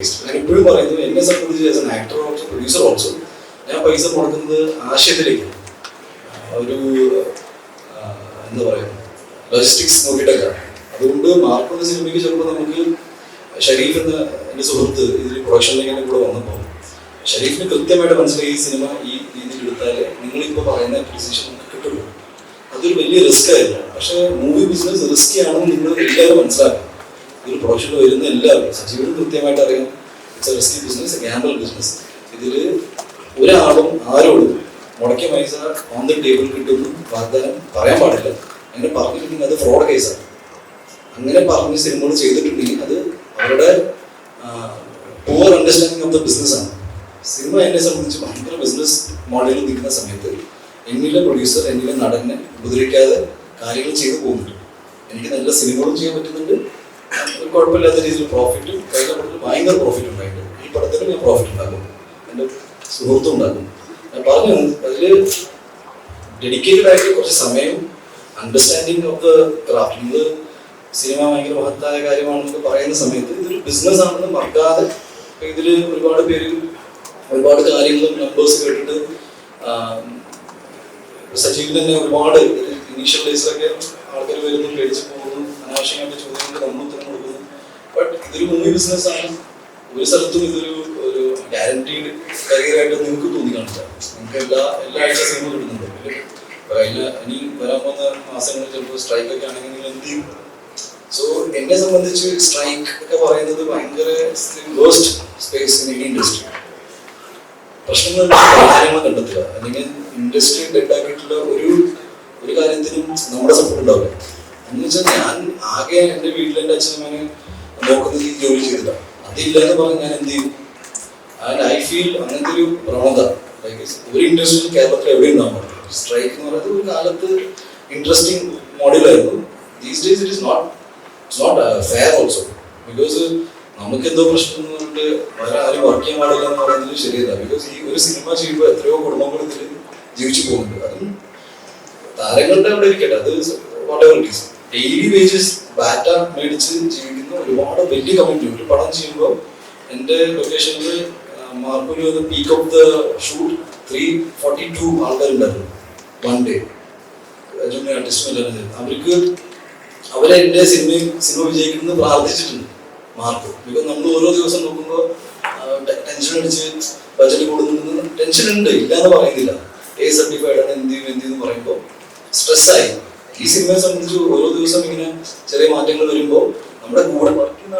ഞാൻ ഇപ്പോഴും പറയുന്നത് എന്നെ സംബന്ധിച്ച് as an actor also producer also ഞാൻ പൈസ മുടക്കുന്നത് ആശയത്തിലേക്കാണ് ഒരു എന്താ പറയുക ലോജിസ്റ്റിക്സ് നോക്കിയിട്ടൊക്കെയാണ്. അതുകൊണ്ട് മാർക്കുള്ള സിനിമയ്ക്ക് ചിലപ്പോൾ നമുക്ക് ഷരീഫ് എന്ന എന്റെ സുഹൃത്ത് ഇതിൽ പ്രൊഡക്ഷനിലേക്ക് എന്റെ കൂടെ വന്നപ്പോൾ ഷരീഫിന് കൃത്യമായിട്ട് മനസ്സിലായി ഈ സിനിമ ഈ രീതിയിൽ എടുത്താലേ നിങ്ങളിപ്പോൾ പറയുന്ന പ്രിസിഷൻ നമുക്ക് കിട്ടുള്ളൂ. അതൊരു വലിയ റിസ്ക് ആയിരുന്നു. പക്ഷേ മൂവി ബിസിനസ് റിസ്ക് ആണെന്ന് നിങ്ങൾ എല്ലാവരും മനസ്സിലാക്കണം ഒരു പ്രൊഡക്ഷനിൽ വരുന്ന എല്ലാവരും സജീവനും കൃത്യമായിട്ട് അറിയാം. It's risky business gamble business ഇതിൽ ഒരാളും ആരോടും മുടക്കിയ പൈസ ഓൺ ദ ടേബിൾ കിട്ടുമെന്ന് വാഗ്ദാനം പറയാൻ പാടില്ല. അങ്ങനെ പറഞ്ഞിട്ടുണ്ടെങ്കിൽ അത് ഫ്രോഡ് കേസാണ് അങ്ങനെ പറഞ്ഞ് സിനിമകൾ ചെയ്തിട്ടുണ്ടെങ്കിൽ അത് അവരുടെ poor understanding of the business ആണ്. സിനിമ എന്നെ സംബന്ധിച്ച് ഭയങ്കര ബിസിനസ് മോഡലിൽ നിൽക്കുന്ന സമയത്ത് എന്നിലെ പ്രൊഡ്യൂസർ എന്നിലെ നടനെ ഉപദ്രവിക്കാതെ കാര്യങ്ങൾ ചെയ്തു പോകുന്നുണ്ട്. എനിക്ക് നല്ല സിനിമകളും ചെയ്യാൻ പറ്റുന്നുണ്ട്. കുഴപ്പമില്ലാത്ത രീതിയിൽ പ്രോഫിറ്റും കഴിഞ്ഞ പടത്തിൽ ഭയങ്കര പ്രോഫിറ്റ് ഉണ്ടായിട്ടുണ്ട്. ഈ പടത്തിൽ ഞാൻ പ്രോഫിറ്റ് ഉണ്ടാക്കും. എന്റെ സുഹൃത്തും ഉണ്ടാക്കും. ഞാൻ പറഞ്ഞു അതിൽ ഡെഡിക്കേറ്റഡ് ആയിട്ട് കുറച്ച് സമയം അണ്ടർസ്റ്റാൻഡിങ് ഓഫ് ദ ക്രാഫ്റ്റ് നിങ്ങൾ സിനിമ ഭയങ്കര മഹത്തായ കാര്യമാണെന്നൊക്കെ പറയുന്ന സമയത്ത് ഇതൊരു ബിസിനസ് ആണെന്ന് മറക്കാതെ ഇതിൽ ഒരുപാട് പേര് ഒരുപാട് കാര്യങ്ങളും നമ്പേഴ്സ് കേട്ടിട്ട് സജീവ് തന്നെ ഒരുപാട് ഇനീഷ്യൽ ഡേയ്സിലൊക്കെ ആൾക്കാർ വരുന്നു പേടിച്ച് പോകുന്നു അനാവശ്യമായിട്ട് മൂവി ബിസിനസ് ആണ്. ഒരു സ്ഥലത്തും ഇതൊരു ഒരു ഗ്യാരണ്ടീഡ് കരിയറായിട്ട് നിങ്ങൾക്ക് തോന്നി കാണില്ല നിങ്ങൾക്ക് എല്ലാ എല്ലാ ആഴ്ച സിനിമ കിട്ടുന്നുണ്ട്. ഇപ്പൊ ഇനി വരാൻ പോകുന്ന മാസങ്ങളിൽ ചിലപ്പോൾ സ്ട്രൈക്ക് ഒക്കെ ആണെങ്കിൽ നിങ്ങൾ എന്ത് ചെയ്യും? സോ എന്നെ സംബന്ധിച്ച് സ്ട്രൈക്ക് ഒക്കെ പറയുന്നത് ഭയങ്കര waste space in Indian industry പ്രശ്നങ്ങൾ കാര്യങ്ങൾ കണ്ടെത്തുക. അല്ലെങ്കിൽ ഇൻഡസ്ട്രി ഡെഡാക്കിയിട്ടുള്ള ഒരു ഒരു കാര്യത്തിനും നമ്മുടെ സപ്പോർട്ട് ഉണ്ടാവില്ല. എന്ന് വെച്ചാൽ ഞാൻ ആകെ എന്റെ വീട്ടിൽ എന്റെ അച്ഛനമ്മനെ ഈ ജോലി ചെയ്തില്ല അതില്ല എന്ന് പറഞ്ഞ് ഞാൻ എന്ത് ചെയ്യും? ആൻഡ് ഐ ഫീൽ അങ്ങനത്തെ ഒരു പ്രവണത ലൈക്ക് ഒരു ഇൻഡസ്ട്രിയിൽ കേരളത്തിൽ എവിടെ ഉണ്ടാകാൻ സ്ട്രൈക്ക് എന്ന് പറയുന്നത് ഒരു കാലത്ത് interesting മോഡലായിരുന്നു these days it is not not fair also because നമുക്ക് എന്തോ പ്രശ്നം കൊണ്ട് വേറെ ആരും വർക്ക് ചെയ്യാൻ പാടില്ല എന്ന് പറയുന്നത് ശരിയല്ല. ബിക്കോസ് ഈ ഒരു സിനിമ ചെയ്യുമ്പോൾ എത്രയോ കുടുംബങ്ങൾ ഇതിൽ ജീവിച്ചു പോകുന്നുണ്ട്. അതും താരങ്ങളുടെ അവിടെ ഇരിക്കട്ടെ. അത് വാട്ട് ഡെയിലി വേജസ് ബാറ്റ മേടിച്ച് ജീവിക്കുന്ന ഒരുപാട് വലിയ കമ്മിറ്റി ഒരു പടം ചെയ്യുമ്പോൾ എന്റെ ലൊക്കേഷനിൽ മാർക്കൊരു peak of the shoot three forty two ആൾക്കാരുണ്ടായിരുന്നു. വൺ ഡേ ജൂനിയർ ആർട്ടിസ്റ്റും അവർക്ക് അവരെ എന്റെ സിനിമ സിനിമ വിജയിക്കുന്നത് പ്രാർത്ഥിച്ചിട്ടുണ്ട് മാർക്ക് ബിക്കോസ് നമ്മൾ ഓരോ ദിവസം നോക്കുമ്പോൾ ടെൻഷൻ അടിച്ച് ബജറ്റ് കൂടുന്നു ടെൻഷൻ ഉണ്ട്. ഇല്ല എന്ന് പറയുന്നില്ല. എ സർട്ടിഫൈഡ് ആണ് എന്ത് ചെയ്യും എന്ത് ചെയ്യുന്നു പറയുമ്പോൾ സ്ട്രെസ്സായി ഈ സിനിമയെ സംബന്ധിച്ച് ഓരോ ദിവസം ഇങ്ങനെ ചെറിയ മാറ്റങ്ങൾ വരുമ്പോൾ നമ്മുടെ കൂടെ വർക്ക് ചെയ്യുന്ന